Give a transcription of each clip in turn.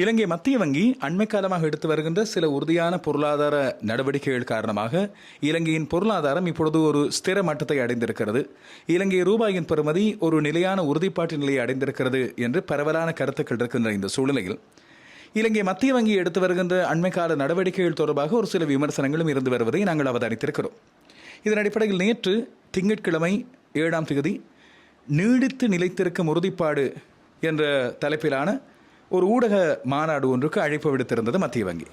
இலங்கை மத்திய வங்கி அண்மை காலமாக எடுத்து வருகின்ற சில உறுதியான பொருளாதார நடவடிக்கைகள் காரணமாக இலங்கையின் பொருளாதாரம் இப்பொழுது ஒரு ஸ்திர மட்டத்தை அடைந்திருக்கிறது. இலங்கை ரூபாயின் பெறுமதி ஒரு நிலையான உறுதிப்பாட்டு நிலையை அடைந்திருக்கிறது என்று பரவலான கருத்துக்கள் இருக்கின்ற இந்த சூழ்நிலையில். இலங்கை மத்திய வங்கி எடுத்து வருகின்ற அண்மைக்கால நடவடிக்கைகள் தொடர்பாக ஒரு சில விமர்சனங்களும் இருந்து வருவதை நாங்கள் அவதானித்திருக்கிறோம். இதன் அடிப்படையில் நேற்று திங்கட்கிழமை ஏழாம் தேதி நீடித்து நிலைத்திருக்கும் உறுதிப்பாடு என்ற தலைப்பிலான ஒரு ஊடக மாநாடு ஒன்றுக்கு அழைப்பு விடுத்திருந்தது மத்திய வங்கி.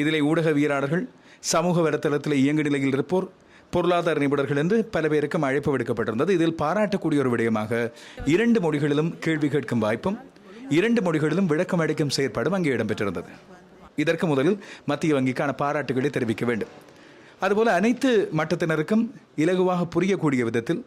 இதில் ஊடக வீராளர்கள் சமூக வலைத்தளத்தில் இயங்கு நிலையில் இருப்போர் பொருளாதார நிபுணர்கள் என்று பல பேருக்கும் அழைப்பு விடுக்கப்பட்டிருந்தது. இதில் பாராட்டக்கூடிய ஒரு விடயமாக இரண்டு மொழிகளிலும் கேள்வி கேட்கும் வாய்ப்பும் இரண்டு மொழிகளிலும் விளக்கம் அளிக்கும் செயற்பாடும் அங்கே இடம்பெற்றிருந்தது. இதற்கு முதலில் மத்திய வங்கிக்கான பாராட்டுகளை தெரிவிக்க வேண்டும். அதுபோல அனைத்து மட்டத்தினருக்கும் இலகுவாக புரியக்கூடிய விதத்தில்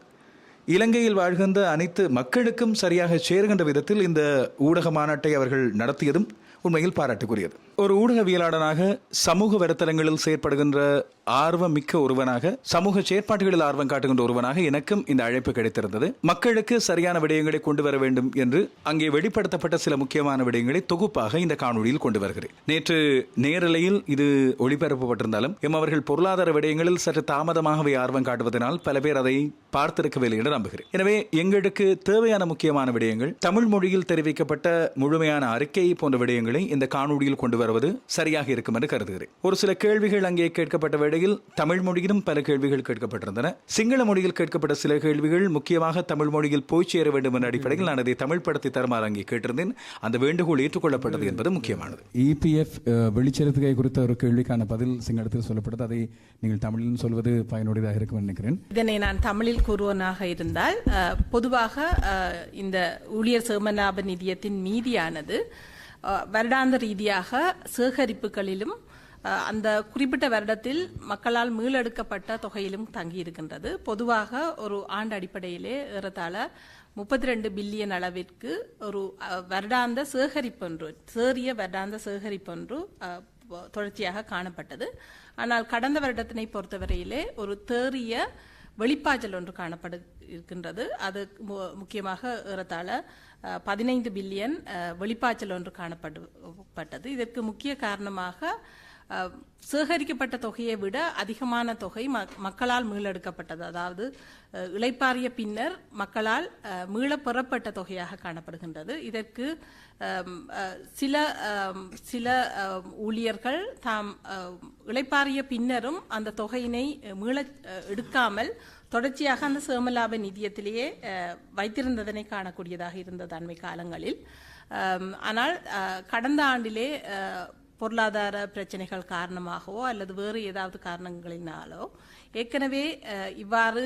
இலங்கையில் வாழ்கின்ற அனைத்து மக்களுக்கும் சரியாக சேருகின்ற விதத்தில் இந்த ஊடக மாநாட்டை அவர்கள் நடத்தியதும் உண்மையில் பாராட்டுக்குரியது. ஒரு ஊடகவியலாளனாக சமூக வலைத்தளங்களில் செயற்படுகின்ற ஆர்வம் மிக்க ஒருவனாக சமூக செயற்பாடுகளில் ஆர்வம் காட்டுகின்ற ஒருவனாக எனக்கும் இந்த அழைப்பு கிடைத்திருந்தது. மக்களுக்கு சரியான விடயங்களை கொண்டு வர வேண்டும் என்று அங்கே வெளிப்படுத்தப்பட்ட சில முக்கியமான விடயங்களை தொகுப்பாக இந்த காணொலியில் கொண்டு வருகிறேன். நேற்று நேரலையில் இது ஒளிபரப்பப்பட்டிருந்தாலும் எம் அவர்கள் பொருளாதார விடயங்களில் சற்று தாமதமாகவே ஆர்வம் காட்டுவதனால் பல பேர் அதை பார்த்திருக்கவில்லை என்று நம்புகிறேன். எனவே எங்களுக்கு தேவையான முக்கியமான விடயங்கள் தமிழ் மொழியில் தெரிவிக்கப்பட்ட முழுமையான அறிக்கை போன்ற விடயங்களை இந்த காணொலியில் கொண்டு வருவது சரியாக இருக்கும் என்று கருதுகிறேன். ஒரு சில கேள்விகள் அங்கே கேட்கப்பட்ட வேளையில் தமிழ் மொழியிலும் பல கேள்விகள் கேட்கப்பட்டிருந்தன. சிங்கள மொழியில் கேட்கப்பட்ட சில கேள்விகள் முக்கியமாக தமிழ் மொழியில் போய் சேர வேண்டும் என்ற அடிப்படையில் நான் அதை தமிழ் படத்தை தருமாறு அங்கே கேட்டிருந்தேன். அந்த வேண்டுகோள் ஏற்றுக்கொள்ளப்பட்டது என்பது முக்கியமானது. இபிஎஃப் வெளிச்சேர்த்துகை குறித்த ஒரு கேள்விக்கான பதில் சிங்களத்தில் சொல்லப்பட்டது. அதை நீங்கள் தமிழில் சொல்வது பயனுடையதாக இருக்கும் நினைக்கிறேன். இதனை நான் தமிழில் கூறுவனாக இருந்தால் பொதுவாக இந்த ஊழியர் சேமலாப நிதியத்தின் மீதியானது வருடாந்த ரீதியாக சேகரிப்புகளிலும் அந்த குறிப்பிட்ட வருடத்தில் மக்களால் மீளெடுக்கப்பட்ட தொகையிலும் தங்கியிருக்கின்றது. பொதுவாக ஒரு ஆண்டு அடிப்படையிலே ஏறத்தாழ முப்பத்தி ரெண்டு பில்லியன் அளவிற்கு ஒரு வருடாந்த சேகரிப்பொன்று சேறிய வருடாந்த சேகரிப்பொன்று தொடர்ச்சியாக காணப்பட்டது. ஆனால் கடந்த வருடத்தினை பொறுத்தவரையிலே ஒரு தேறிய வெளிப்பாய்ச்சல் ஒன்று காணப்படு இருக்கின்றது. அது மு- முக்கியமாக ஏறத்தாழ பதினைந்து பில்லியன் வெளிப்பாய்ச்சல் ஒன்று காணப்பட்டது இதற்கு முக்கிய காரணமாக சேகரிக்கப்பட்ட தொகையை விட அதிகமான தொகை மக்களால் மீளெடுக்கப்பட்டது அதாவது அஹ், இளைப்பாறிய பின்னர் மக்களால் மீள பெறப்பட்ட தொகையாக காணப்படுகின்றது இதற்கு சில சில ஊழியர்கள் தாம் அஹ், இளைப்பாறிய பின்னரும் அந்த தொகையினை மீள எடுக்காமல் தொடர்ச்சியாக அந்த சேமலாப நிதியத்திலேயே வைத்திருந்ததனை காணக்கூடியதாக இருந்தது அண்மை காலங்களில் ஆனால் கடந்த ஆண்டிலே பொருளாதார பிரச்சனைகள் காரணமாகவோ அல்லது வேறு ஏதாவது காரணங்களினாலோ ஏற்கனவே இவ்வாறு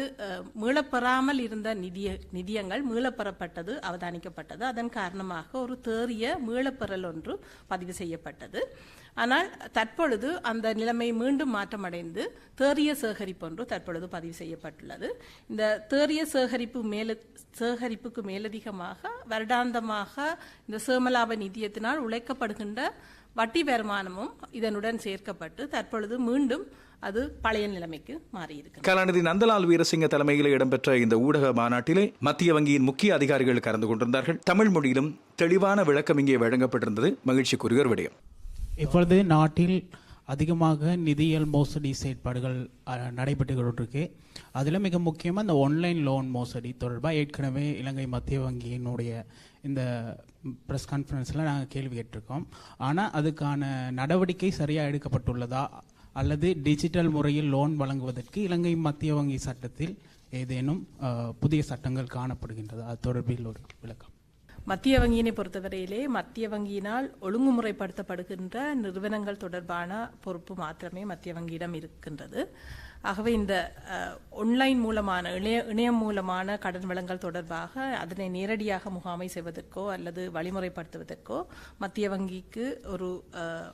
மீளப்பெறாமல் இருந்த நிதிய நிதியங்கள் மீளப்பெறப்பட்டது அவதானிக்கப்பட்டது. அதன் காரணமாக ஒரு தேறிய மீளப்பெறல் ஒன்று பதிவு செய்யப்பட்டது. ஆனால் தற்பொழுது அந்த நிலைமை மீண்டும் மாற்றமடைந்து தேறிய சேகரிப்பு ஒன்று தற்பொழுது பதிவு செய்யப்பட்டுள்ளது. இந்த தேறிய சேகரிப்பு மேல சேகரிப்புக்கு மேலதிகமாக வருடாந்தமாக இந்த சேமலாப நிதியத்தினால் உழைக்கப்படுகின்ற வட்டி வருமானமும் இதனுடன் சேர்க்கப்பட்டு தற்பொழுது மீண்டும் அது பழைய நிலைமைக்கு மாறியிருக்கு கலாநிதி நந்தலால் வீரசிங்க தலைமையில் இடம்பெற்ற இந்த ஊடக மாநாட்டிலே மத்திய வங்கியின் முக்கிய அதிகாரிகள் கலந்து கொண்டிருந்தார்கள். தமிழ் மொழியிலும் தெளிவான விளக்கம் இங்கே வழங்கப்பட்டிருந்தது. மகிழ்ச்சிக்குரிய ஒரு விடயம். இப்பொழுது நாட்டில் அதிகமாக நிதியியல் மோசடி செயற்பாடுகள் நடைபெற்று கொண்டிருக்கு. அதில் மிக முக்கியமாக இந்த ஆன்லைன் லோன் மோசடி தொடர்பாக ஏற்கனவே இலங்கை மத்திய வங்கியினுடைய இந்த ப்ரெஸ் கான்ஃபரன்ஸில் நாங்கள் கேள்வி கேட்டிருக்கோம். ஆனால் அதுக்கான நடவடிக்கை சரியாக எடுக்கப்பட்டுள்ளதா? அல்லது டிஜிட்டல் முறையில் லோன் வழங்குவதற்கு இலங்கை மத்திய வங்கி சட்டத்தில் ஏதேனும் புதிய சட்டங்கள் காணப்படுகின்றதா? அது தொடர்பில் ஒரு விளக்கம். மத்திய வங்கியினை பொறுத்தவரையிலே மத்திய வங்கியினால் ஒழுங்குமுறைப்படுத்தப்படுகின்ற நிறுவனங்கள் தொடர்பான பொறுப்பு மாத்திரமே மத்திய வங்கியிடம் இருக்கின்றது. ஆகவே இந்த ஒன்லைன் மூலமான இணைய இணையம் மூலமான கடன் வழங்கல் தொடர்பாக அதனை நேரடியாக முகாமை செய்வதற்கோ அல்லது வழிமுறைப்படுத்துவதற்கோ மத்திய வங்கிக்கு ஒரு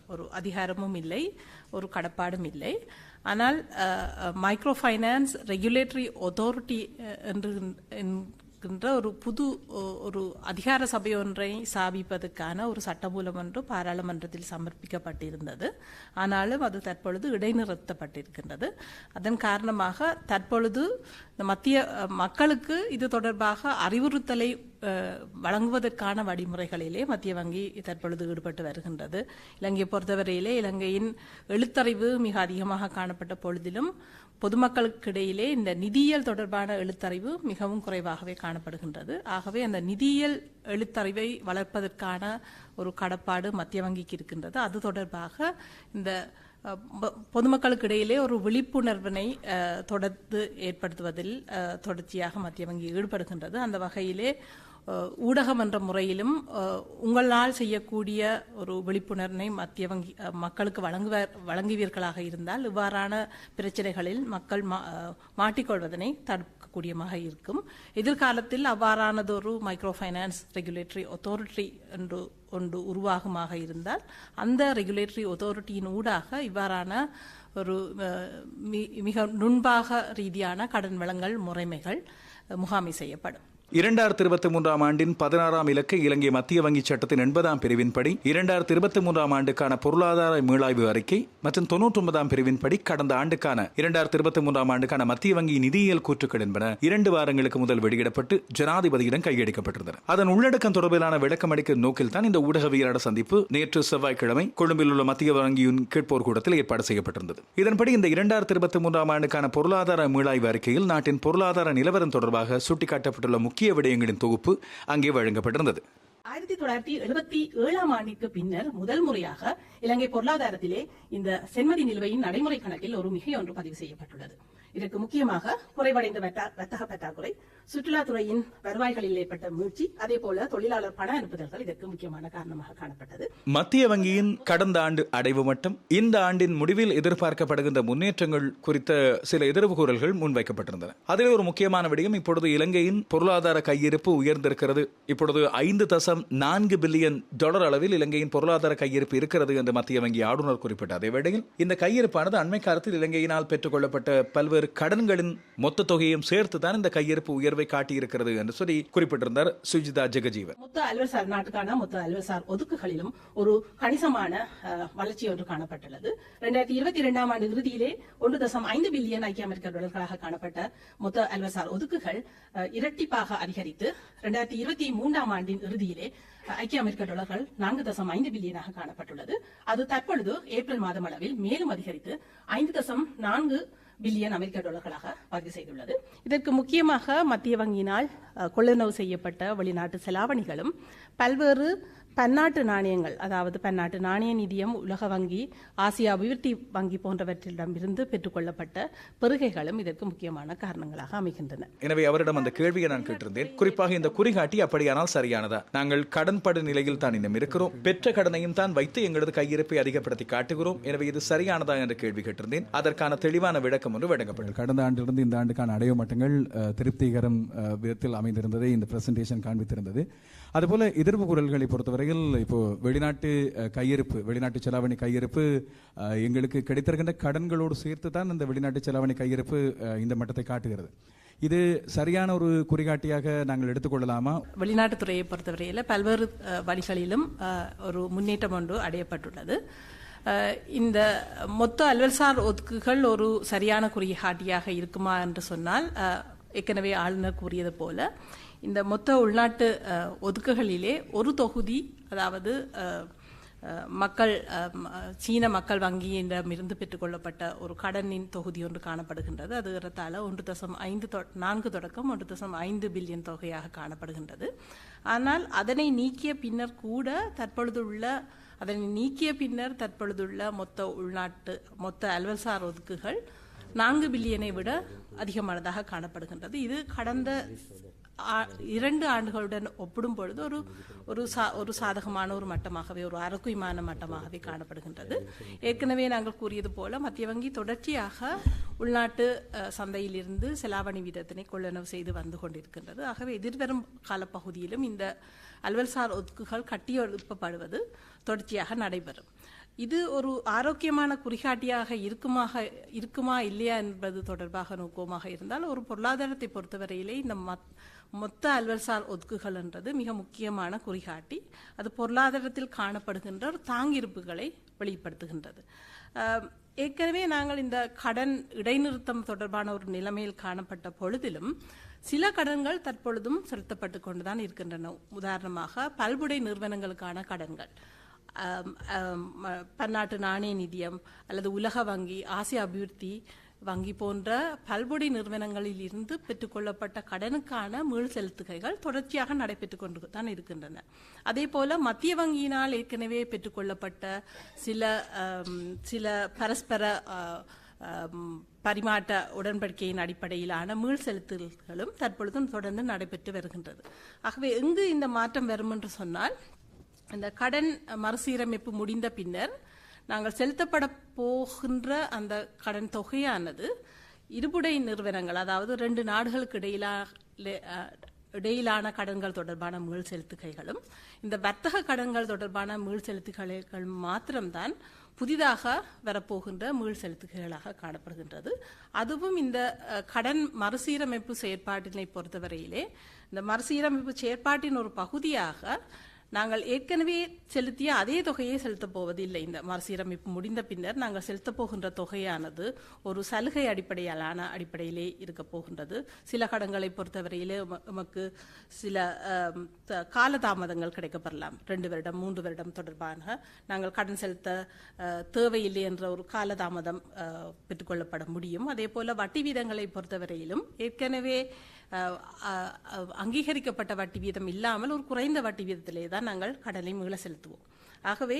ஒரு அதிகாரமும் இல்லை ஒரு கடப்பாடும் இல்லை. ஆனால் மைக்ரோ ஃபைனான்ஸ் ரெகுலேட்டரி ஒத்தாரிட்டி என்று இருக்கின்ற ஒரு புது ஒரு அதிகார சபை ஒன்றை சாபிப்பதற்கான ஒரு சட்டமூலம் ஒன்று பாராளுமன்றத்தில் சமர்ப்பிக்கப்பட்டிருந்தது. ஆனாலும் அது தற்பொழுது இடைநிறுத்தப்பட்டிருக்கின்றது. அதன் காரணமாக தற்பொழுது மத்திய மக்களுக்கு இது தொடர்பாக அறிவுறுத்தலை வழங்குவதற்கான வழிமுறைகளிலே மத்திய வங்கி தற்பொழுது ஈடுபட்டு வருகின்றது. இலங்கையை பொறுத்தவரையிலே இலங்கையின் எழுத்தறிவு மிக அதிகமாக காணப்பட்ட பொழுதிலும் பொதுமக்களுக்கிடையிலே இந்த நிதியியல் தொடர்பான எழுத்தறிவு மிகவும் குறைவாகவே காணப்படுகின்றது. ஆகவே அந்த நிதியியல் எழுத்தறிவை வளர்ப்பதற்கான ஒரு கடப்பாடு மத்திய வங்கிக்கு இருக்கின்றது. அது தொடர்பாக இந்த பொதுமக்களுக்கு இடையிலே ஒரு விழிப்புணர்வினை தொடர்ந்து ஏற்படுத்துவதில் தொடர்ச்சியாக மத்திய வங்கி ஈடுபடுகின்றது. அந்த வகையிலே ஊடகம் என்ற முறையிலும் உங்களால் செய்யக்கூடிய ஒரு விழிப்புணர்வை மத்திய வங்கி மக்களுக்கு வழங்குவர் வழங்குவீர்களாக இருந்தால் இவ்வாறான பிரச்சனைகளில் மக்கள் மா- மாட்டிக்கொள்வதனை தடுக்கக்கூடியமாக இருக்கும். எதிர்காலத்தில் அவ்வாறானதொரு மைக்ரோ ஃபைனான்ஸ் ரெகுலேட்டரி அத்தாரிட்டி என்று ஒன்று உருவாகுமாக இருந்தால் அந்த ரெகுலேட்டரி அத்தாரிட்டியின் ஊடாக இவ்வாறான ஒரு மி- மிக நுண்பாக ரீதியான கடன் வழங்கல் முறைமைகள் முகாமை செய்யப்படும். இரண்டாயிரத்தி இருபத்தி மூன்றாம் ஆண்டின் பதினாறாம் இலக்கு இலங்கை மத்திய வங்கி சட்டத்தின் எண்பதாம் பிரிவின்படி இரண்டாயிரத்தி இருபத்தி மூன்றாம் ஆண்டுக்கான பொருளாதார மீளாய்வு அறிக்கை மற்றும் தொன்னூற்றி ஒன்பதாம் பிரிவின்படி கடந்த ஆண்டுக்கான இரண்டாயிரத்தி இருபத்தி மூன்றாம் ஆண்டுக்கான மத்திய வங்கி நிதியியல் கூற்றுக்கள் என்பன இரண்டு வாரங்களுக்கு முதல் வெளியிடப்பட்டு ஜனாதிபதியிடம் கையளிக்கப்பட்டிருந்தன. அதன் உள்ளடக்கம் தொடர்பிலான விளக்கம் அளிக்கும் நோக்கில் தான் இந்த ஊடகவியலாளர் சந்திப்பு நேற்று செவ்வாய்க்கிழமை கொழும்பில் உள்ள மத்திய வங்கியின் கேட்போர் கூடத்தில் ஏற்பாடு செய்யப்பட்டிருந்தது. இதன்படி இந்த இரண்டாயிரத்தி இருபத்தி மூன்றாம் ஆண்டுக்கான பொருளாதார மீளாய்வு அறிக்கையில் நாட்டின் பொருளாதார நிலவரம் தொடர்பாக சுட்டிக்காட்டப்பட்டுள்ள முக்கிய விடயங்களின் தொகுப்பு அங்கே வழங்கப்பட்டிருந்தது. ஆயிரத்தி தொள்ளாயிரத்தி எழுபத்தி ஏழாம் ஆண்டிற்கு பின்னர் முதல் முறையாக இலங்கை பொருளாதாரத்திலே இந்த செம்மதி நிலுவையின் நடைமுறை கணக்கில் ஒரு மிகை ஒன்று பதிவு செய்யப்பட்டுள்ளது. இதற்கு முக்கியமாக குறைவடைந்த வர்த்தக பற்றாக்குறை சுற்றுலாத்துறையின் வருவாய்களில் ஏற்பட்ட மீழ்ச்சி அதே போல தொழிலாளர் பண அனுப்புதல்கள் இதற்கு முக்கியமான காரணமாக காணப்பட்டது. மத்திய வங்கியின் கடந்த ஆண்டு அடைவு மட்டம் இந்த ஆண்டின் முடிவில் எதிர்பார்க்கப்படுகின்ற முன்னேற்றங்கள் குறித்த சில எதிர்வுகூறல்கள் முன்வைக்கப்பட்டிருந்தன. அதில் ஒரு முக்கியமான விடயம் இப்பொழுது இலங்கையின் பொருளாதார கையிருப்பு உயர்ந்திருக்கிறது. இப்பொழுது ஐந்து தசம் நான்கு பில்லியன் டாலர் அளவில் இலங்கையின் பொருளாதார கையிருப்பு இருக்கிறது என்று மத்திய வங்கி ஆளுநர் குறிப்பிட்ட அதே வேளையில் இந்த கையிருப்பானது அண்மை காலத்தில் இலங்கையினால் பெற்றுக்கொள்ளப்பட்ட பல்வேறு பல்வேறு கடன்களின் மொத்த தொகையும் சேர்த்து தான் இந்த கையிருப்பு உயர்வை காட்டியிருக்கிறது என்று சொல்லி குறிப்பிட்டிருந்தார் சுஜிதா ஜெகஜீவன். மொத்த அல்வசார் நாட்டுக்கான மொத்த அல்வசார் ஒதுக்குகளிலும் ஒரு கணிசமான வளர்ச்சி ஒன்று காணப்பட்டுள்ளது. இரண்டாயிரத்தி இருபத்தி இரண்டாம் ஆண்டு இறுதியிலே ஒன்று தசம் ஐந்து பில்லியன் ஐக்கிய அமெரிக்க டாலர்களாக காணப்பட்ட மொத்த அல்வசார் ஒதுக்குகள் இரட்டிப்பாக அதிகரித்து இரண்டாயிரத்தி இருபத்தி மூன்றாம் ஆண்டின் இறுதியிலே ஐக்கிய அமெரிக்க டாலர்கள் நான்கு தசம் ஐந்து பில்லியனாக காணப்பட்டுள்ளது. அது தற்பொழுது ஏப்ரல் மாதம் அளவில் மேலும் அதிகரித்து ஐந்து தசம் நான்கு பில்லியன் அமெரிக்க டாலர்களாக பதிவு செய்துள்ளது. இதற்கு முக்கியமாக மத்திய வங்கியினால் கொள்ளுணவு செய்யப்பட்ட வெளிநாட்டு செலாவணிகளும் பல்வேறு பன்னாட்டு நாணயங்கள் அதாவது பன்னாட்டு நாணய நிதியம் உலக வங்கி ஆசிய அபிவிருத்தி வங்கி போன்றவற்றிடமிருந்து பெற்றுக்கொள்ளப்பட்ட பெறுகைகளும் இதற்கு முக்கியமான காரணங்களாக அமைகின்றன. எனவே அவரிடம் அந்த கேள்வியை நான் கேட்டிருந்தேன். குறிப்பாக இந்த குறிகாட்டி அப்படியானால் சரியானதா? நாங்கள் கடன்படு நிலையில் தான் இன்னும் இருக்கிறோம். பெற்ற கடனையும் தான் வைத்து எங்களது கையிருப்பை அதிகப்படுத்தி காட்டுகிறோம். எனவே இது சரியானதா என்ற கேள்வி கேட்டிருந்தேன். அதற்கான தெளிவான விளக்கம் ஒன்று வழங்கப்பட்டது. கடந்த ஆண்டிலிருந்து இந்த ஆண்டுக்கான அடைவு மட்டங்கள் திருப்திகரம் விதத்தில் அமைந்திருந்ததை இந்த பிரசன்டேஷன் காண்பித்திருந்தது. அதுபோல எதிர்ப்பு குரல்களை பொறுத்தவரையில் இப்போ வெளிநாட்டு கையிருப்பு வெளிநாட்டு செலாவணி கையிருப்பு எங்களுக்கு கிடைத்திருக்கின்ற கடன்களோடு சேர்த்து தான் இந்த வெளிநாட்டு செலாவணி கையிருப்பு இந்த மட்டத்தை காட்டுகிறது. இது சரியான ஒரு குறிகாட்டியாக நாங்கள் எடுத்துக்கொள்ளலாமா வெளிநாட்டு துறையை பொறுத்தவரையில் பல்வேறு வழிகளிலும் ஒரு முன்னேற்றம் ஒன்று அடையப்பட்டுள்ளது. இந்த மொத்த அல்வல்சார் ஒதுக்குகள் ஒரு சரியான குறிகாட்டியாக இருக்குமா என்று சொன்னால் ஏற்கனவே ஆளுநர் கூறியது போல இந்த மொத்த உள்நாட்டு ஒதுக்குகளிலே ஒரு தொகுதி அதாவது மக்கள் சீன மக்கள் வங்கியிடமிருந்து பெற்றுக்கொள்ளப்பட்ட ஒரு கடனின் தொகுதி ஒன்று காணப்படுகின்றது. அது ஏறத்தாழ ஒன்று தசம் ஐந்து தொ- நான்கு தொடக்கம் ஒன்று தசம் ஐந்து பில்லியன் தொகையாக காணப்படுகின்றது. ஆனால் அதனை நீக்கிய பின்னர் கூட தற்பொழுது உள்ள அதனை நீக்கிய பின்னர் தற்பொழுதுள்ள மொத்த உள்நாட்டு மொத்த அலுவல்சார் ஒதுக்குகள் நான்கு பில்லியனை விட அதிகமானதாக காணப்படுகின்றது. இது கடந்த இரண்டு ஆண்டுகளுடன் ஒப்பிடும் பொழுது ஒரு ஒரு சா ஒரு சாதகமான ஒரு மட்டமாகவே ஒரு அரக்குயமான மட்டமாகவே காணப்படுகின்றது. ஏற்கனவே நாங்கள் கூறியது போல மத்திய வங்கி தொடர்ச்சியாக உள்நாட்டு சந்தையிலிருந்து செலாவணி வீதத்தினை கொள்ளளவு செய்து வந்து கொண்டிருக்கின்றது. ஆகவே எதிர்வரும் காலப்பகுதியிலும் இந்த அலுவல்சார் ஒதுக்குகள் கட்டியெழுப்பப்படுவது தொடர்ச்சியாக நடைபெறும். இது ஒரு ஆரோக்கியமான குறிகாட்டியாக இருக்குமாக இருக்குமா இல்லையா என்பது தொடர்பாக நோக்கமாக இருந்தால் ஒரு பொருளாதாரத்தை பொறுத்தவரையிலே இந்த மத்- மொத்த அலுவல்சார் ஒதுக்குகள்ன்றது மிக முக்கியமான குறிகாட்டி. அது பொருளாதாரத்தில் காணப்படுகின்ற ஒரு தாங்கிருப்புகளை வெளிப்படுத்துகின்றது. ஏற்கனவே நாங்கள் இந்த கடன் இடைநிறுத்தம் தொடர்பான ஒரு நிலைமையில் காணப்பட்ட பொழுதிலும் சில கடன்கள் தற்பொழுதும் செலுத்தப்பட்டு கொண்டுதான் இருக்கின்றன. உதாரணமாக பல்புடை நிறுவனங்களுக்கான கடன்கள். பன்னாட்டு நாணய நிதியம் அல்லது உலக வங்கி ஆசிய அபிவிருத்தி வங்கி போன்ற பல்பொடி நிறுவனங்களில் இருந்து பெற்றுக்கொள்ளப்பட்ட கடனுக்கான மீள் செலுத்துகைகள் தொடர்ச்சியாக நடைபெற்றுக் கொண்டு தான் இருக்கின்றன. அதே போல மத்திய வங்கியினால் ஏற்கனவே பெற்றுக்கொள்ளப்பட்ட சில சில பரஸ்பர பரிமாற்ற உடன்படிக்கையின் அடிப்படையிலான மீள் செலுத்தல்களும் தற்பொழுதும் தொடர்ந்து நடைபெற்று வருகின்றது. ஆகவே எங்கு இந்த மாற்றம் வரும் என்று சொன்னால் இந்த கடன் மறுசீரமைப்பு முடிந்த பின்னர் நாங்கள் செலுத்தப்பட போகின்ற அந்த கடன் தொகையானது இருபுடை நிறுவனங்கள் அதாவது ரெண்டு நாடுகளுக்கு இடையிலா இடையிலான கடன்கள் தொடர்பான மீள் செலுத்துகைகளும் இந்த வர்த்தக கடன்கள் தொடர்பான மீள் செலுத்துகைகள் மாத்திரம்தான் புதிதாக வரப்போகின்ற மீள் செலுத்துகைகளாக காணப்படுகின்றது. அதுவும் இந்த கடன் மறுசீரமைப்பு செயற்பாட்டினை பொறுத்தவரையிலே இந்த மறுசீரமைப்பு செயற்பாட்டின் ஒரு பகுதியாக நாங்கள் ஏற்கனவே செலுத்திய அதே தொகையை செலுத்தப் போவதில்லை. இந்த மறுசீரமைப்பு முடிந்த பின்னர் நாங்கள் செலுத்தப் போகின்ற தொகையானது ஒரு சலுகை அடிப்படையிலான அடிப்படையிலே இருக்கப் போகின்றது. சில கடன்களை பொறுத்தவரையிலே நமக்கு சில காலதாமதங்கள் கிடைக்கப்பெறலாம். ரெண்டு வருடம் மூன்று வருடம் தொடர்பாக நாங்கள் கடன் செலுத்த தேவையில்லை என்ற ஒரு காலதாமதம் பெற்றுக்கொள்ளப்பட முடியும். அதே போல வட்டி வீதங்களை பொறுத்தவரையிலும் ஏற்கனவே அங்கீகரிக்கப்பட்ட வட்டி வீதம் இல்லாமல் ஒரு குறைந்த வட்டி வீதத்திலே தான் நாங்கள் கடனை மீள செலுத்துவோம். ஆகவே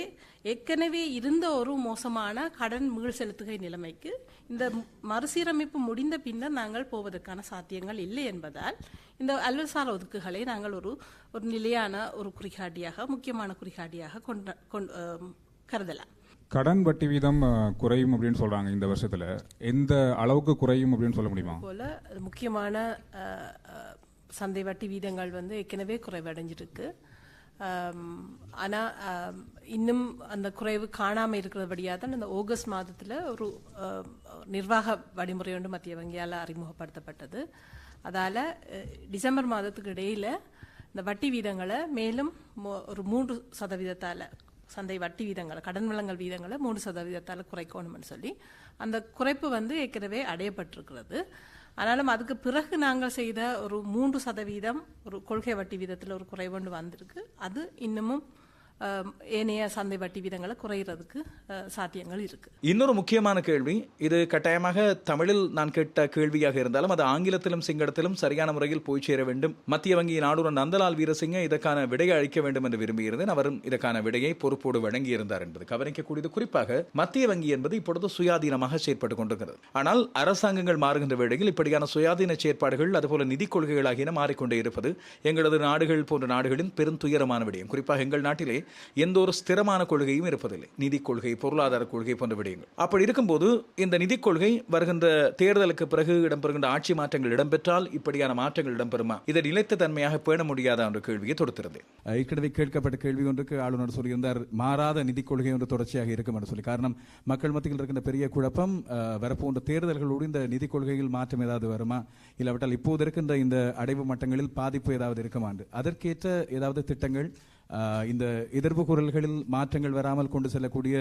ஏற்கனவே இருந்த ஒரு மோசமான கடன் மீள் செலுத்துகை நிலைமைக்கு இந்த மறுசீரமைப்பு முடிந்த பின்னர் நாங்கள் போவதற்கான சாத்தியங்கள் இல்லை என்பதால் இந்த அல்வசார ஒதுக்குகளை நாங்கள் ஒரு ஒரு நிலையான ஒரு குறிகாட்டியாக முக்கியமான குறிகாட்டியாக கொண்ட கொண் கருதலாம். கடன் வட்டி வீதம் குறையும் அப்படின்னு சொல்றாங்க இந்த வருஷத்துல. எந்த அளவுக்கு குறையும் அப்படின்னு சொல்ல முடியுமா? போல முக்கியமான சந்தை வட்டி வீதங்கள் வந்து ஏற்கனவே குறைவடைஞ்சிருக்கு. ஆனால் இன்னும் அந்த குறைவு காணாமல் இருக்கிறபடியாக தான் இந்த ஆகஸ்ட் மாதத்தில் ஒரு நிர்வாக வழிமுறை ஒன்று மத்திய வங்கியால் அறிமுகப்படுத்தப்பட்டது. அதால் டிசம்பர் மாதத்துக்கு இடையில் இந்த வட்டி வீதங்களை மேலும் ஒரு மூன்று சதவீதத்தால் சந்தை வட்டி வீதங்களை கடன் வழங்கல் வீதங்களை மூணு சதவீதத்தால் குறைக்கணும்னு சொல்லி அந்த குறைப்பு வந்து ஏற்கனவே அடையப்பட்டிருக்கிறது. ஆனாலும் அதுக்கு பிறகு நாங்கள் செய்த ஒரு மூன்று சதவீதம் ஒரு கொள்கை வட்டி வீதத்தில் ஒரு குறைவொண்டு வந்திருக்கு. அது இன்னமும் ஏனைய சந்தை வட்டி விதங்களை குறையிறதுக்கு சாத்தியங்கள் இருக்கு இன்னொரு முக்கியமான கேள்வி இது கட்டாயமாக தமிழில் நான் கேட்ட கேள்வியாக இருந்தாலும் அது ஆங்கிலத்திலும் சிங்களத்திலும் சரியான முறையில் போய் சேர வேண்டும் மத்திய வங்கியின் ஆளுநர் நந்தலால் வீரசிங்க இதற்கான விடையை அளிக்க வேண்டும் என்று விரும்பியிருந்தேன் அவரும் இதற்கான விடையை பொறுப்போடு வழங்கியிருந்தார் என்பது கவனிக்கக்கூடியது குறிப்பாக மத்திய வங்கி என்பது இப்பொழுது சுயாதீனமாக செயற்பட்டுக் கொண்டிருக்கிறது ஆனால் அரசாங்கங்கள் மாறுகின்ற வேளையில் இப்படியான சுயாதீன செயற்பாடுகள் அதுபோல நிதி கொள்கைகள் ஆகியன மாறிக்கொண்டே இருப்பது எங்களது நாடுகள் போன்ற நாடுகளின் பெரும் துயரமான விடயம் குறிப்பாக எங்கள் நாட்டிலே எந்த ஒரு ஸ்திரமான கொள்கையும் இருப்பதில்லை. நிதி கொள்கை பொருளாதார கொள்கை போன்ற விடயங்கள். அப்படி இருக்கும்போது இந்த நிதி கொள்கை வருகின்ற தேர்தலுக்கு பிறகு இடம்பெறுகின்ற ஆட்சி மாற்றங்கள் இடம்பெற்றால் இப்படியான மாற்றங்கள் இடம்பெறுமா? இதை நிலைத்த தன்மையாக பேண முடியாதா என்ற கேள்வியை தொடுத்திருந்தது ஏற்கனவே கேட்கப்பட்ட கேள்வி ஒன்றுக்கு ஆளுநர் சொல்லியிருந்தார். மாறாத நிதி கொள்கை ஒன்று தொடர்ச்சியாக இருக்கும் என்று சொல்லி. காரணம் மக்கள் மத்தியில் இருக்கின்ற பெரிய குழப்பம் வரப்போன்ற தேர்தல்களோடு இந்த நிதி கொள்கையில் மாற்றம் ஏதாவது வருமா? இல்லாவிட்டால் இப்போது இருக்கின்ற இந்த அடைவு மட்டங்களில் பாதிப்பு ஏதாவது இருக்குமாண்டு. அதற்கேற்ற ஏதாவது திட்டங்கள் இந்த எதிர்ப்பு குரல்களில் மாற்றங்கள் வராமல் கொண்டு செல்லக்கூடிய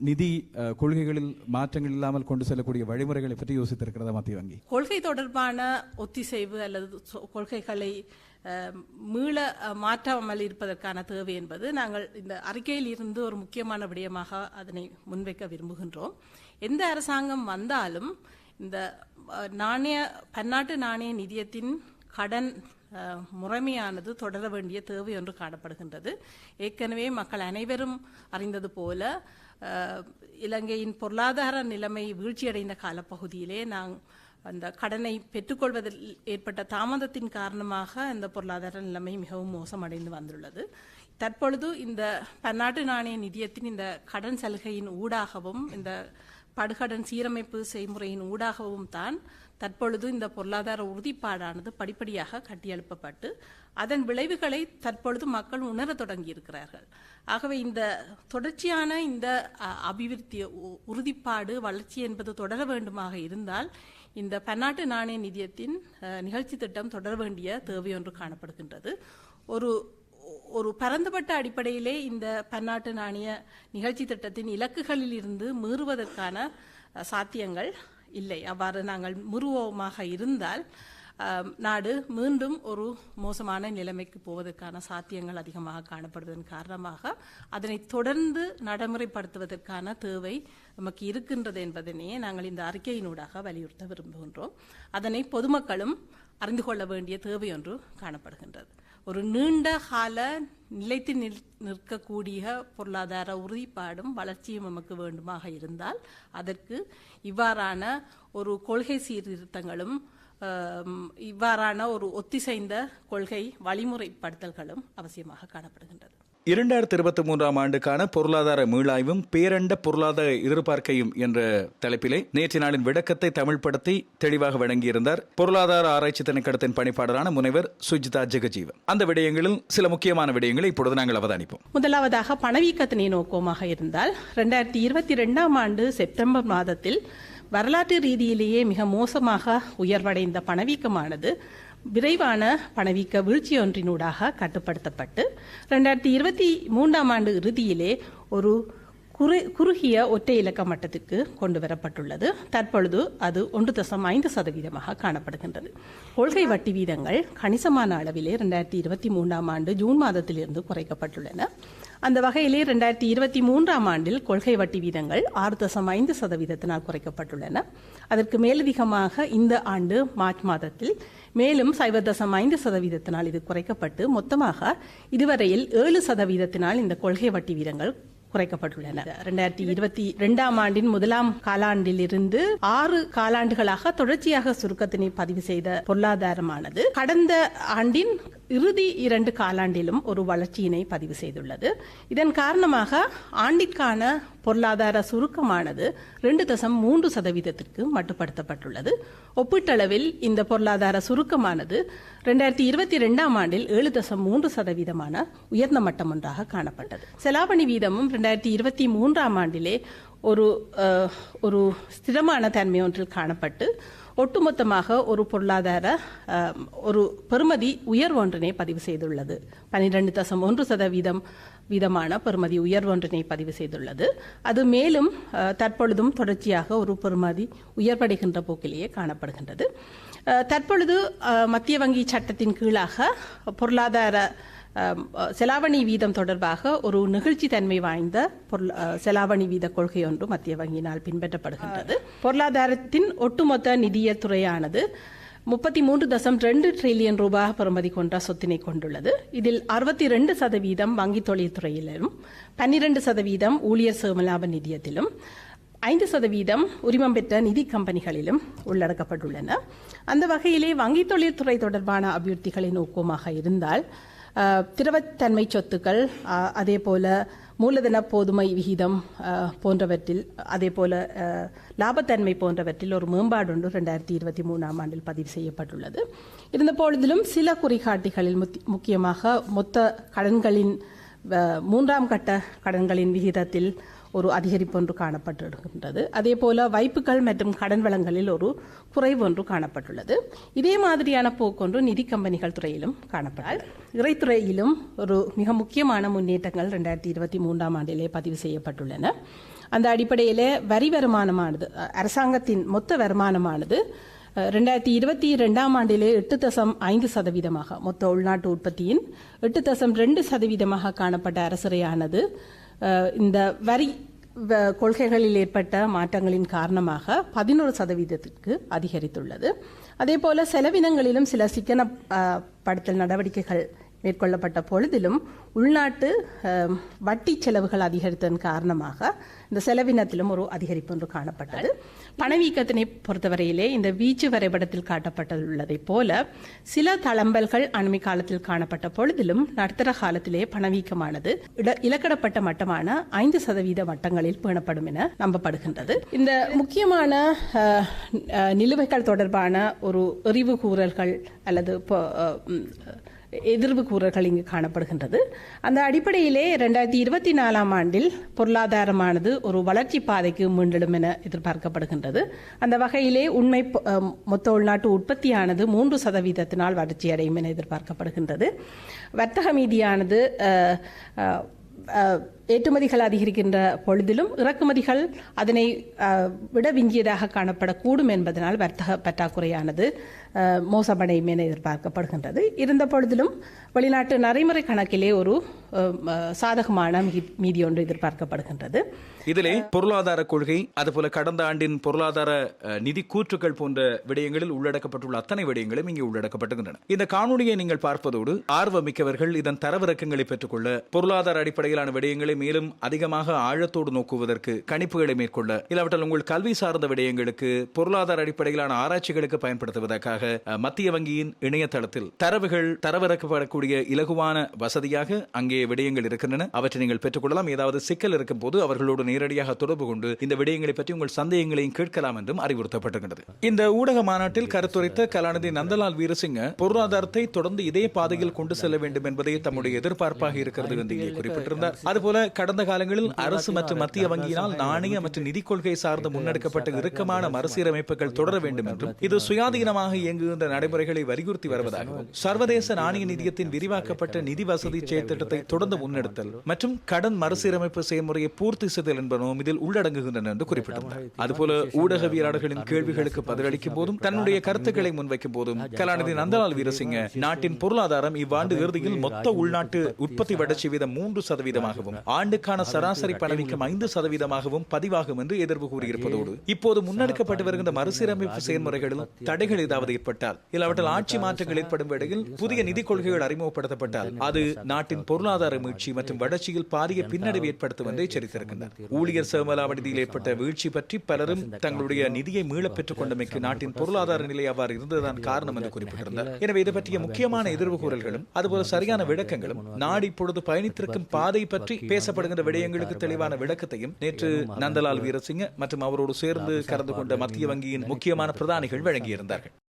நிதி கொள்கைகளில் மாற்றங்கள் இல்லாமல் கொண்டு செல்லக்கூடிய வழிமுறைகளை பற்றி யோசித்திருக்கிறதா மத்திய வங்கி? கொள்கை தொடர்பான ஒத்திசைவு அல்லது சொ- கொள்கைகளை மீள மாற்றாமல் இருப்பதற்கான தேவை என்பது நாங்கள் இந்த அறிக்கையில் இருந்து ஒரு முக்கியமான விடயமாக அதனை முன்வைக்க விரும்புகின்றோம். எந்த அரசாங்கம் வந்தாலும் இந்த நாணய பன்னாட்டு நாணய நிதியத்தின் கடன் முறைமையானது தொடர வேண்டிய தேவை ஒன்று காணப்படுகின்றது. ஏற்கனவே மக்கள் அனைவரும் அறிந்தது போல இலங்கையின் பொருளாதார நிலைமை வீழ்ச்சியடைந்த காலப்பகுதியிலே நான் அந்த கடனை பெற்றுக்கொள்வதில் ஏற்பட்ட தாமதத்தின் காரணமாக இந்த பொருளாதார நிலைமை மிகவும் மோசமடைந்து வந்துள்ளது. தற்பொழுது இந்த பன்னாட்டு நாணய நிதியத்தின் இந்த கடன் சலுகையின் ஊடாகவும் இந்த படுகடன் சீரமைப்பு செய்முறையின் ஊடாகவும் தான் தற்பொழுது இந்த பொருளாதார உறுதிப்பாடானது படிப்படியாக கட்டியெழுப்பப்பட்டு அதன் விளைவுகளை தற்பொழுது மக்கள் உணரத் தொடங்கி இருக்கிறார்கள் ஆகவே இந்த தொடர்ச்சியான இந்த அ, அபிவிருத்தி உ- உறுதிப்பாடு வளர்ச்சி என்பது தொடர வேண்டுமாக இருந்தால் இந்த பன்னாட்டு நாணய நிதியத்தின் நிகழ்ச்சி திட்டம் தொடர வேண்டிய தேவை ஒன்று காணப்படுகின்றது. ஒரு ஒரு பரந்துபட்ட அடிப்படையிலே இந்த பன்னாட்டு நாணய நிகழ்ச்சி திட்டத்தின் இலக்குகளில் இருந்து மீறுவதற்கான சாத்தியங்கள் இல்லை. அவ்வாறு நாங்கள் முருவமாக இருந்தால் நாடு மீண்டும் ஒரு மோசமான நிலைமைக்கு போவதற்கான சாத்தியங்கள் அதிகமாக காணப்படுவதன் காரணமாக அதனை தொடர்ந்து நடைமுறைப்படுத்துவதற்கான தேவை நமக்கு இருக்கின்றது என்பதனையே நாங்கள் இந்த அறிக்கையினூடாக வலியுறுத்த விரும்புகின்றோம். அதனை பொதுமக்களும் அறிந்து கொள்ள வேண்டிய தேவை ஒன்று காணப்படுகின்றது. ஒரு நீண்ட கால நிலைத்து நில் நிற்கக்கூடிய பொருளாதார உறுதிப்பாடும் வளர்ச்சியும் நமக்கு வேண்டுமாக இருந்தால் அதற்கு இவ்வாறான ஒரு கொள்கை சீர்திருத்தங்களும் இவ்வாறான ஒரு ஒத்திசைந்த கொள்கை வழிமுறைப்படுத்தல்களும் அவசியமாக காணப்படுகின்றது. இரண்டாயிரத்தி இருபத்தி மூன்றாம் ஆண்டுக்கான பொருளாதார மீளாய்வும் பேரண்ட பொருளாதார எதிர்பார்க்கையும் என்ற தலைப்பிலே நேற்று நாளின் விளக்கத்தை தமிழ்படுத்தி தெளிவாக வழங்கியிருந்தார் பொருளாதார ஆராய்ச்சி திணைக்களத்தின் பணிப்பாளரான முனைவர் சுஜிதா ஜெகஜீவன். அந்த விடயங்களில் சில முக்கியமான விடயங்களை இப்பொழுது நாங்கள் அவதானிப்போம். முதலாவதாக பணவீக்கத்தினை நோக்கமாக இருந்தால் ரெண்டாயிரத்தி இருபத்தி ரெண்டாம் ஆண்டு செப்டம்பர் மாதத்தில் வரலாற்று ரீதியிலேயே மிக மோசமாக உயர்வடைந்த பணவீக்கமானது விரைவான பணவீக்க வீழ்ச்சியொன்றினூடாக கட்டுப்படுத்தப்பட்டு ரெண்டாயிரத்தி இருபத்தி மூன்றாம் ஆண்டு இறுதியிலே ஒரு குறு குறுகிய ஒற்றை இலக்க மட்டத்திற்கு கொண்டு வரப்பட்டுள்ளது தற்பொழுது அது ஒன்று தசம் ஐந்து சதவீதமாக காணப்படுகின்றது. கொள்கை வட்டி வீதங்கள் கணிசமான அளவிலே ரெண்டாயிரத்தி இருபத்தி மூன்றாம் ஆண்டு ஜூன் மாதத்திலிருந்து குறைக்கப்பட்டுள்ளன. அந்த வகையிலே ரெண்டாயிரத்தி இருபத்தி மூன்றாம் ஆண்டில் கொள்கை வட்டி வீதங்கள் ஆறு தசம் ஐந்து சதவீதத்தினால் குறைக்கப்பட்டுள்ளன. அதற்கு மேலதிகமாக இந்த ஆண்டு மார்ச் மாதத்தில் மேலும் சைபர் தசம் ஐந்து சதவீதத்தினால் இது குறைக்கப்பட்டு மொத்தமாக இதுவரையில் ஏழு சதவீதத்தினால் இந்த கொள்கை வட்டி வீதங்கள் குறைக்கப்பட்டுள்ளன. ரெண்டாயிரத்தி இருபத்தி ரெண்டாம் ஆண்டின் முதலாம் காலாண்டில் இருந்து ஆறு காலாண்டுகளாக தொடர்ச்சியாக சுருக்கத்தினை பதிவு செய்த பொருளாதாரமானது கடந்த ஆண்டின் இறுதி இரண்டு காலாண்டிலும் ஒரு வளர்ச்சியினை பதிவு செய்துள்ளது. இதன் காரணமாக ஆண்டிற்கான பொருளாதார சுருக்கமானது ரெண்டு தசம் மூன்று சதவீதத்திற்கு மட்டுப்படுத்தப்பட்டுள்ளது. ஒப்பீட்டளவில் இந்த பொருளாதார சுருக்கமானது ரெண்டாயிரத்தி இருபத்தி ரெண்டாம் ஆண்டில் ஏழு தசம் மூன்று சதவீதமான உயர்ந்த மட்டம் ஒன்றாக காணப்பட்டது. செலாவணி வீதமும் ரெண்டாயிரத்தி இருபத்தி மூன்றாம் ஆண்டிலே ஒரு ஒரு ஸ்திரமான தன்மை ஒன்றில் காணப்பட்டு ஒட்டுமொத்தமாக ஒரு பொருளாதார ஒரு பெறுமதி உயர்வு ஒன்றினை பதிவு செய்துள்ளது. பனிரெண்டு தசம் ஒன்று சதவீதம் வீதமான பெறுமதி உயர்வு ஒன்றினை பதிவு செய்துள்ளது. அது மேலும் தற்பொழுதும் தொடர்ச்சியாக ஒரு பெறுமதி உயர்வடைகின்ற போக்கிலேயே காணப்படுகின்றது. தற்பொழுது மத்திய வங்கி சட்டத்தின் கீழாக பொருளாதார செலாவணி வீதம் தொடர்பாக ஒரு நெகிழ்ச்சி தன்மை வாய்ந்த பொருள் செலாவணி வீத கொள்கை ஒன்று மத்திய வங்கியினால் பின்பற்றப்படுகின்றது. பொருளாதாரத்தின் ஒட்டுமொத்த நிதியத் துறையானது முப்பத்தி மூன்று தசம் ரெண்டு ட்ரில்லியன் ரூபாய் பெறுமதி கொண்ட சொத்தினை கொண்டுள்ளது. இதில் அறுபத்தி ரெண்டு சதவீதம் வங்கி தொழில்துறையிலும் பன்னிரண்டு சதவீதம் ஊழியர் சேமலாப நிதியத்திலும் ஐந்து சதவீதம் உரிமம் பெற்ற நிதி கம்பெனிகளிலும் உள்ளடக்கப்பட்டுள்ளன. அந்த வகையிலே வங்கி தொழில்துறை தொடர்பான அபிவிருத்திகளை நோக்கமாக இருந்தால் திரவத்தன்மை சொத்துக்கள் அதே போல மூலதன போதுமை விகிதம் போன்றவற்றில் அதே போல லாபத்தன்மை போன்றவற்றில் ஒரு மேம்பாடு ஒன்று ரெண்டாயிரத்தி இருபத்தி மூணாம் ஆண்டில் பதிவு செய்யப்பட்டுள்ளது. இருந்த பொழுதிலும் சில குறிகாட்டிகளில் முக்கியமாக மொத்த கடன்களின் மூன்றாம் கட்ட கடன்களின் விகிதத்தில் ஒரு அதிகரிப்பு ஒன்று காணப்பட்டிருக்கின்றது. அதே போல வைப்புகள் மற்றும் கடன் வளங்களில் ஒரு குறைவு ஒன்று காணப்பட்டுள்ளது. இதே மாதிரியான போக்கொன்று நிதி கம்பெனிகள் துறையிலும் காணப்பட்டால் இறைத்துறையிலும் ஒரு மிக முக்கியமான முன்னேற்றங்கள் ரெண்டாயிரத்தி இருபத்தி மூன்றாம் ஆண்டிலே பதிவு செய்யப்பட்டுள்ளன. அந்த அடிப்படையிலே வரி வருமானமானது அரசாங்கத்தின் மொத்த வருமானமானது ரெண்டாயிரத்தி இருபத்தி ரெண்டாம் ஆண்டிலே எட்டு தசம் ஐந்து சதவீதமாக மொத்த உள்நாட்டு உற்பத்தியின் எட்டு தசம் ரெண்டு சதவீதமாக காணப்பட்ட அரசுரையானது இந்த வரி வ- கொள்கைகளில் ஏற்பட்ட மாற்றங்களின் காரணமாக பதினோரு சதவீதத்திற்கு அதிகரித்துள்ளது. அதே போல செலவினங்களிலும் சில சிக்கன படுத்தல் நடவடிக்கைகள் மேற்கொள்ளப்பட்ட பொழுதிலும் உள்நாட்டு வட்டி செலவுகள் அதிகரித்ததன் காரணமாக இந்த செலவினத்திலும் ஒரு அதிகரிப்பு ஒன்று காணப்பட்டது. பணவீக்கத்தினை பொறுத்தவரையிலே இந்த வீச்சு வரைபடத்தில் காட்டப்பட்டுள்ளதைப் போல சில தளம்பல்கள் அண்மை காலத்தில் காணப்பட்ட பொழுதிலும் நடுத்தர காலத்திலே பணவீக்கமானது இட- இலக்கிடப்பட்ட மட்டமான ஐந்து சதவீத மட்டங்களில் பேணப்படும் என நம்பப்படுகின்றது. இந்த முக்கியமான நிலுவைகள் தொடர்பான ஒரு எறிவு கூறல்கள் அல்லது எதிர்வு கூறல்கள் இங்கு காணப்படுகின்றது. அந்த அடிப்படையிலே ரெண்டாயிரத்தி இருபத்தி நாலாம் ஆண்டில் பொருளாதாரமானது ஒரு வளர்ச்சி பாதைக்கு மீண்டெழும் என எதிர்பார்க்கப்படுகின்றது. அந்த வகையிலே உண்மை மொத்த உள்நாட்டு உற்பத்தியானது மூன்று சதவீதத்தினால் வளர்ச்சி அடையும் என எதிர்பார்க்கப்படுகின்றது. வர்த்தக மீதியானது ஏற்றுமதிகள் அதிகரிக்கின்ற பொழுதிலும் இறக்குமதிகள் அதனை விட விஞ்சியதாக காணப்படக்கூடும் என்பதனால் வர்த்தக பற்றாக்குறையானது மோசமடையும் என எதிர்பார்க்கப்படுகின்றது. இருந்த பொழுதிலும் வெளிநாட்டு நடைமுறை கணக்கிலே ஒரு சாதகமான மீதி ஒன்று எதிர்பார்க்கப்படுகின்றது. இதிலே பொருளாதார கொள்கை அதுபோல கடந்த ஆண்டின் பொருளாதார நிதி கூற்றுக்கள் போன்ற விடயங்களில் உள்ளடக்கப்பட்டுள்ள அத்தனை விடயங்களும் இங்கே உள்ளடக்கப்பட்டுகின்றன. இந்த காணொலியை நீங்கள் பார்ப்பதோடு ஆர்வமிக்கவர்கள் இதன் தரவிறக்கங்களை பெற்றுக்கொள்ள பொருளாதார அடிப்படையிலான விடயங்களை மேலும் அதிகமாக ஆழத்தோடு நோக்குவதற்கு கணிப்புகளை மேற்கொள்ள. இல்லாவிட்டால் உங்கள் கல்வி சார்ந்த விடயங்களுக்கு பொருளாதார அடிப்படையிலான ஆராய்ச்சிகளுக்கு பயன்படுத்துவதற்காக மத்திய வங்கியின் இணையதளத்தில் தரவுகள் தரவிறக்கப்படக்கூடிய இலகுவான வசதியாக அங்கே விடயங்கள் இருக்கின்றன. அவற்றை நீங்கள் பெற்றுக்கொள்ளலாம். ஏதாவது சிக்கல் இருக்கும் போது அவர்களோடு நேரடியாக தொடர்பு கொண்டு இந்த விடயங்களை பற்றி உங்கள் சந்தேகங்களையும் கேட்கலாம் என்றும் அறிவுறுத்தப்பட்டிருக்கிறது. இந்த ஊடக மாநாட்டில் கருத்துரைத்த கலாநிதி நந்தலால் வீரசிங்க பொருளாதாரத்தை தொடர்ந்து இதே பாதையில் கொண்டு செல்ல வேண்டும் என்பதே தம்முடைய எதிர்பார்ப்பாக இருக்கிறது என்று இங்கே குறிப்பிட்டிருந்தார். அதுபோல கடந்த காலங்களில் அரசு மற்றும் மத்திய வங்கியினால் நாணய மற்றும் நிதி கொள்கை சார்ந்து முன்னெடுக்கப்பட்ட இறுக்கமான மறுசீரமைப்புகள் தொடர வேண்டும் என்றும் இது சுயாதீனமாக இயங்குகின்ற நடைமுறைகளை வலியுறுத்தி வருவதாகவும் சர்வதேச நாணய நிதியத்தின் விரிவாக்கப்பட்ட நிதி வசதி செயற்திட்டத்தை தொடர்ந்து முன்னெடுத்தல் மற்றும் கடன் மறுசீரமைப்பு செயல்முறையை பூர்த்தி செய்தல் என்பனவும் இதில் உள்ளடங்குகின்றன என்று குறிப்பிட்டிருந்தார் அதுபோல ஊடகவியலாளர்களின் கேள்விகளுக்கு பதிலளிக்கும் போதும் தன்னுடைய கருத்துக்களை முன்வைக்கும் போதும் கலாநிதி நந்தலால் வீரசிங்க நாட்டின் பொருளாதாரம் இவ்வாண்டு இறுதியில் மொத்த உள்நாட்டு உற்பத்தி வளர்ச்சி வீதம் மூன்று சதவீதமாகவும் ஆண்டுக்கான சராசரி பணவீக்கம் ஐந்து சதவீதமாகவும் பதிவாகும் என்று எதிர்வு கூறியிருப்பதோடு இப்போது முன்னெடுக்கப்பட்டு வருகின்ற மறுசீரமைப்பு செயல்முறைகளில் தடைகள் ஏதாவது ஏற்பட்டால் இல்லாவற்றில் ஆட்சி மாற்றங்கள் ஏற்படும் வேளையில் புதிய நிதி கொள்கைகள் அறிமுகப்படுத்தப்பட்டால் அது நாட்டின் பொருளாதார மீட்சி மற்றும் வளர்ச்சியில் பாரிய பின்னடைவு ஏற்படுத்தும் என்று எச்சரித்திருக்கின்றார் ஊழியர் சேமலாவ நிதியில் ஏற்பட்ட வீழ்ச்சி பற்றி பலரும் தங்களுடைய நிதியை மீளப் பெற்றுக் கொண்டமைக்கு நாட்டின் பொருளாதார நிலை அவ்வாறு இருந்ததுதான் காரணம் என்று குறிப்பிட்டிருந்தார். எனவே இது பற்றிய முக்கியமான எதிர்வு கூறல்களும் அதுபோல சரியான விளக்கங்களும் நாடு இப்பொழுது பயணித்திருக்கும் பாதை பற்றி பேசப்படுகின்ற விடயங்களுக்கு தெளிவான விளக்கத்தையும் நேற்று நந்தலால் வீரசிங்க மற்றும் அவரோடு சேர்ந்து கலந்து கொண்ட மத்திய வங்கியின் முக்கியமான பிரதானிகள் வழங்கியிருந்தார்கள்.